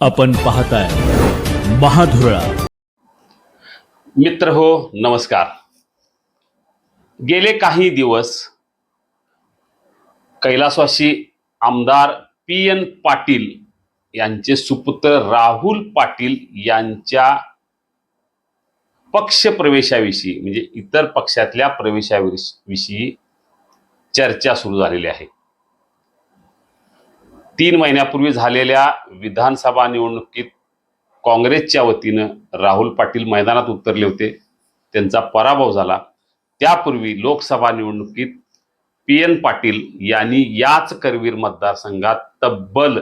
आपण पाहताय महाधुरळा. मित्र हो नमस्कार. गेले काही दिवस कैलासवासी आमदार पी एन पाटील यांचे सुपुत्र राहुल पाटील यांच्या पक्ष प्रवेशाविषयी म्हणजे इतर पक्षातल्या प्रवेशाविषयी चर्चा सुरू झालेली आहे. तीन महिन्यापूर्वी झालेल्या विधानसभा निवडणुकीत काँग्रेसच्या वतीनं राहुल पाटील मैदानात उतरले होते. त्यांचा पराभव झाला. त्यापूर्वी लोकसभा निवडणुकीत पी एन पाटील यांनी याच करवीर मतदारसंघात तब्बल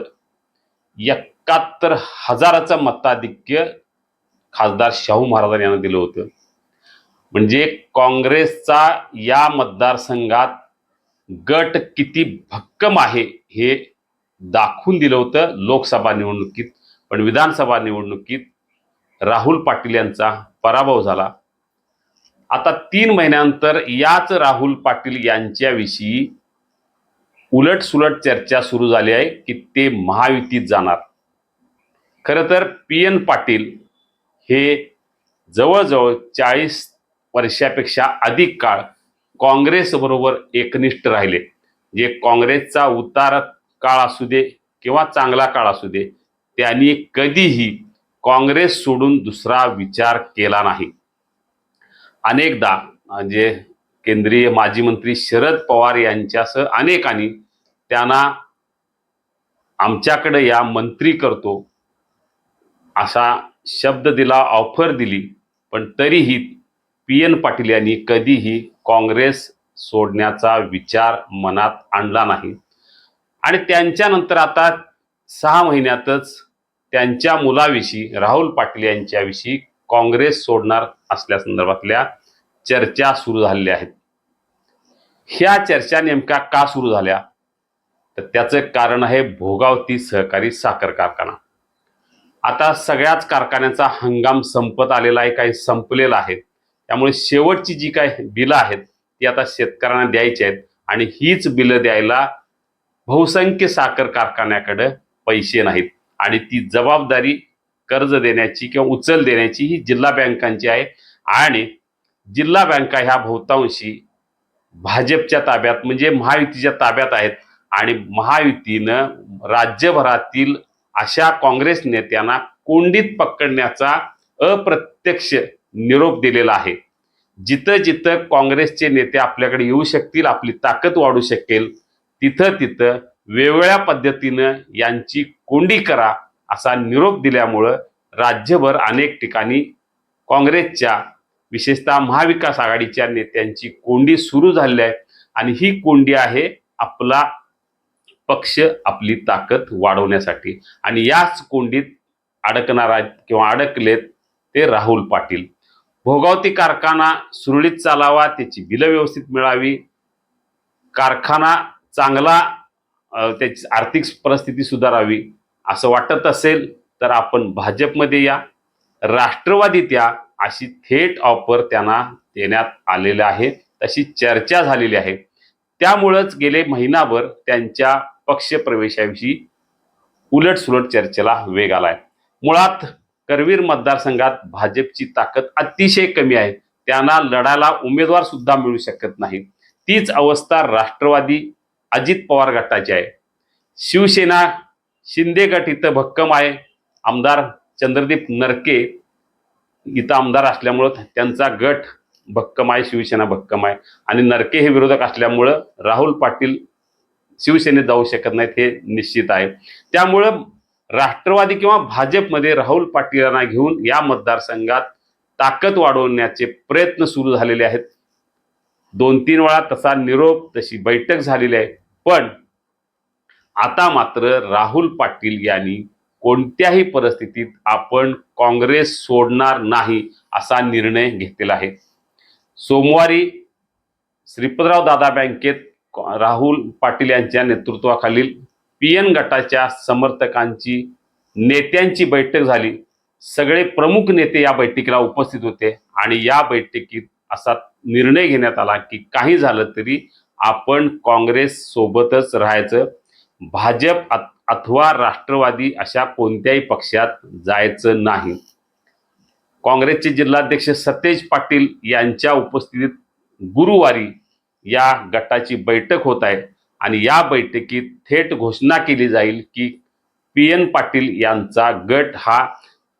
एकाहत्तर हजाराचं मताधिक्य खासदार शाहू महाराजांनी यांना दिलं होतं. म्हणजे काँग्रेसचा या मतदारसंघात गट किती भक्कम आहे हे दाखवून दिलं होतं लोकसभा निवडणुकीत पण विधानसभा निवडणुकीत राहुल पाटील यांचा पराभव झाला. आता तीन महिन्यानंतर याच राहुल पाटील यांच्याविषयी उलटसुलट चर्चा सुरू झाली आहे की ते महायुतीत जाणार. खरं तर पी एन पाटील हे जवळजवळ चाळीस वर्षापेक्षा अधिक काळ काँग्रेसबरोबर एकनिष्ठ राहिले. जे काँग्रेसचा उतार काळ असू दे किंवा चांगला काळ असू दे त्यांनी कधीही काँग्रेस सोडून दुसरा विचार केला नाही. अनेकदा म्हणजे केंद्रीय माजी मंत्री शरद पवार यांच्यासह अनेकांनी त्यांना आमच्याकडे या मंत्री करतो असा शब्द दिला ऑफर दिली पण तरीही पी एन पाटील यांनी कधीही काँग्रेस सोडण्याचा विचार मनात आणला नाही. आणि त्यांच्यानंतर आता सहा महिन्यातच त्यांच्या मुलाविषयी राहुल पाटील यांच्याविषयी काँग्रेस सोडणार असल्या संदर्भातल्या चर्चा सुरू झालेल्या आहेत. ह्या चर्चा नेमक्या का सुरू झाल्या? तर त्याचं कारण आहे भोगावती सहकारी साखर कारखाना. आता सगळ्याच कारखान्याचा हंगाम संपत आलेला आहे काही संपलेला आहे. त्यामुळे शेवटची जी काही बिलं आहेत ती आता शेतकऱ्यांना द्यायची आहेत आणि हीच बिलं द्यायला बहुसंख्य साखर कारखान्याकडे पैसे नाहीत. आणि ती जबाबदारी कर्ज देण्याची किंवा उचल देण्याची ही जिल्हा बँकांची आहे. आणि जिल्हा बँका ह्या बहुतांशी भाजपच्या ताब्यात म्हणजे महायुतीच्या ताब्यात आहेत. आणि महायुतीनं राज्यभरातील अशा काँग्रेस नेत्यांना कोंडीत पकडण्याचा अप्रत्यक्ष निरोप दिलेला आहे. जिथं जिथं काँग्रेसचे नेते आपल्याकडे येऊ शकतील आपली ताकद वाढू शकेल तिथं तिथं वेगवेगळ्या पद्धतीनं यांची कोंडी करा असा निरोप दिल्यामुळं राज्यभर अनेक ठिकाणी काँग्रेसच्या विशेषतः महाविकास आघाडीच्या नेत्यांची कोंडी सुरू झालेली आहे. आणि ही कोंडी आहे आपला पक्ष आपली ताकद वाढवण्यासाठी. आणि याच कोंडीत अडकणार आहेत किंवा अडकलेत ते राहुल पाटील. भोगावती कारखाना सुरळीत चालावा त्याची बिलं व्यवस्थित मिळावी. कारखाना चांगला त्याची आर्थिक परिस्थिती सुधारावी असं वाटत असेल तर आपण भाजपमध्ये या. राष्ट्रवादीत या अशी थेट ऑफर त्यांना देण्यात आलेलं आहे तशी चर्चा झालेली आहे. त्यामुळंच गेले महिनाभर त्यांच्या पक्षप्रवेशाविषयी उलटसुलट चर्चेला वेग आलाय. मुळात करवीर मतदारसंघात भाजपची ताकद अतिशय कमी आहे. त्यांना लढायला उमेदवार सुद्धा मिळू शकत नाही. तीच अवस्था राष्ट्रवादी अजित पवार गटाची आहे. शिवसेना शिंदे गट इथं भक्कम आहे. आमदार चंद्रदीप नरके इथं आमदार असल्यामुळं त्यांचा गट भक्कम आहे शिवसेना भक्कम आहे. आणि नरके हे विरोधक असल्यामुळं राहुल पाटील शिवसेनेत जाऊ शकत नाहीत हे निश्चित आहे. त्यामुळं राष्ट्रवादी किंवा भाजपमध्ये राहुल पाटील यांना घेऊन या मतदारसंघात ताकद वाढवण्याचे प्रयत्न सुरू झालेले आहेत. दोन तीन वेळा तसा निरोप तशी बैठक झालेली आहे. पण आता मात्र राहुल पाटील यांनी कोणत्याही परिस्थितीत आपण काँग्रेस सोडणार नाही असा निर्णय घेतलेला आहे. सोमवारी श्रीपतराव दादा बँकेत राहुल पाटील यांच्या नेतृत्वाखालील पी एन गटाच्या समर्थकांची नेत्यांची बैठक झाली. सगळे प्रमुख नेते या बैठकीला उपस्थित होते आणि या बैठकीत असा निर्णय घेण्यात आला की काही झालं तरी आपण काँग्रेस सोबतच राहायचं. भाजप अथवा राष्ट्रवादी अशा कोणत्याही पक्षात जायचं नाही. काँग्रेसचे जिल्हाध्यक्ष सतेज पाटील यांच्या उपस्थितीत गुरुवारी या गटाची बैठक होत आहे आणि या बैठकीत थेट घोषणा केली जाईल की पी एन पाटील यांचा गट हा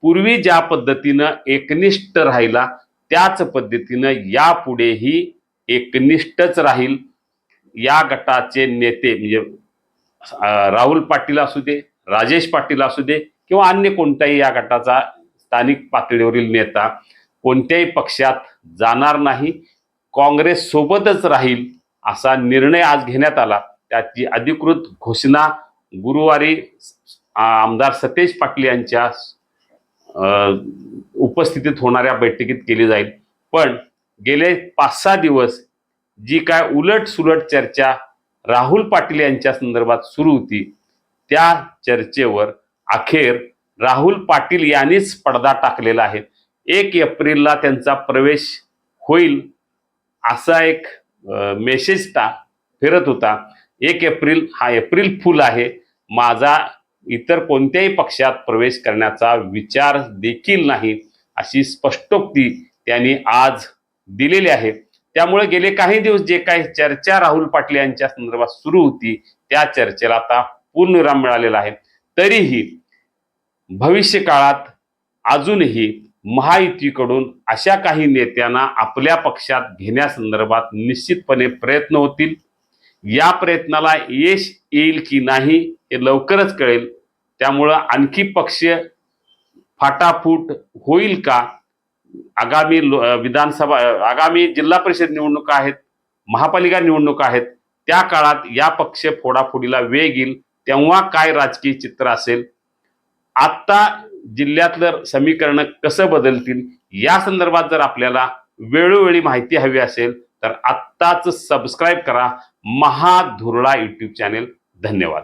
पूर्वी ज्या पद्धतीनं एकनिष्ठ राहिला त्याच पद्धतीनं यापुढेही एकनिष्ठच राहील. या गटाचे नेते म्हणजे राहुल पाटील असू दे राजेश पाटील असू दे किंवा अन्य कोणताही या गटाचा स्थानिक पातळीवरील नेता कोणत्याही पक्षात जाणार नाही. काँग्रेस सोबतच राहील असा निर्णय आज घेण्यात आला. त्याची अधिकृत घोषणा गुरुवारी आमदार सतेज पाटील यांच्या उपस्थितीत होणाऱ्या बैठकीत केली जाईल. पण गेले पाच सहा दिवस जी काय उलट सुलट चर्चा राहुल पाटील यांच्या संदर्भात सुरू होती त्या चर्चेवर अखेर राहुल पाटील यांनीच पडदा टाकलेला आहे. एक एप्रिलला त्यांचा प्रवेश होईल असा एक मेसेज टा फिरत होता. एक एप्रिल हा एप्रिल फुल आहे. माझा इतर कोणत्याही पक्षात प्रवेश करण्याचा विचार देखील नाही अशी स्पष्टोक्ती त्यांनी आज दिलेली आहे. त्यामुळे गेले काही दिवस जे काही चर्चा राहुल पाटील यांच्या संदर्भात सुरू होती त्या चर्चेला आता पूर्णविराम मिळालेला आहे. तरीही भविष्य काळात अजूनही महायुतीकडून अशा काही नेत्यांना आपल्या पक्षात घेण्यासंदर्भात निश्चितपणे प्रयत्न होतील. या प्रयत्नाला यश येईल की नाही हे लवकरच कळेल. त्यामुळं आणखी पक्ष फाटाफूट होईल का? आगामी लो- विधानसभा आगामी जिल्हा परिषद निवडणुका आहेत महापालिका निवडणुका आहेत त्या काळात या पक्ष फोडाफोडीला वेग येईल तेव्हा काय राजकीय चित्र असेल? आत्ता जिल्ह्यातलं समीकरण कसं बदलतील? या संदर्भात जर आपल्याला वेळोवेळी माहिती हवी असेल तर आत्ताच सबस्क्राईब करा. Mahadhurala YouTube channel. धन्यवाद.